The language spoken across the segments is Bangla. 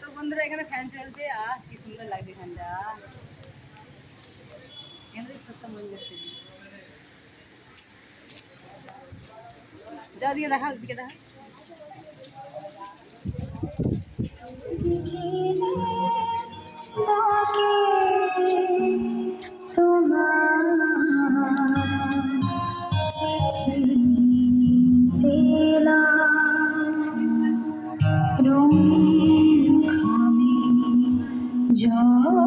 তো এখানে ফ্যান চলছে। আহ, কি সুন্দর লাগছে ফ্যানটা এখানে সত্য যা দিকে দেখা দিকে দেখা যত্নে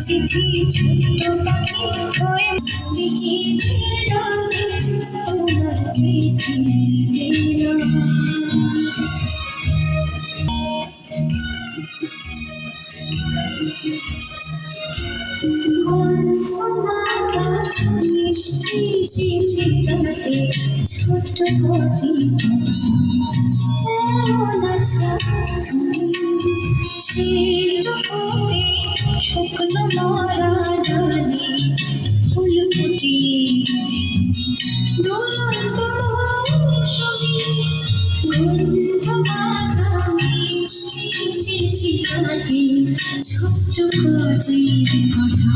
চিঠি ছোট্ট পাখি হয়ে লিখে ডাকে তোমার চিঠি দিলাম মিষ্টি ছোট্ট কচি এমন আছো তুমি সেইটুকুতে শুকনো মরা ডালে ফুল ফুটিয়ে দুরন্ত ছোট্ট কথা।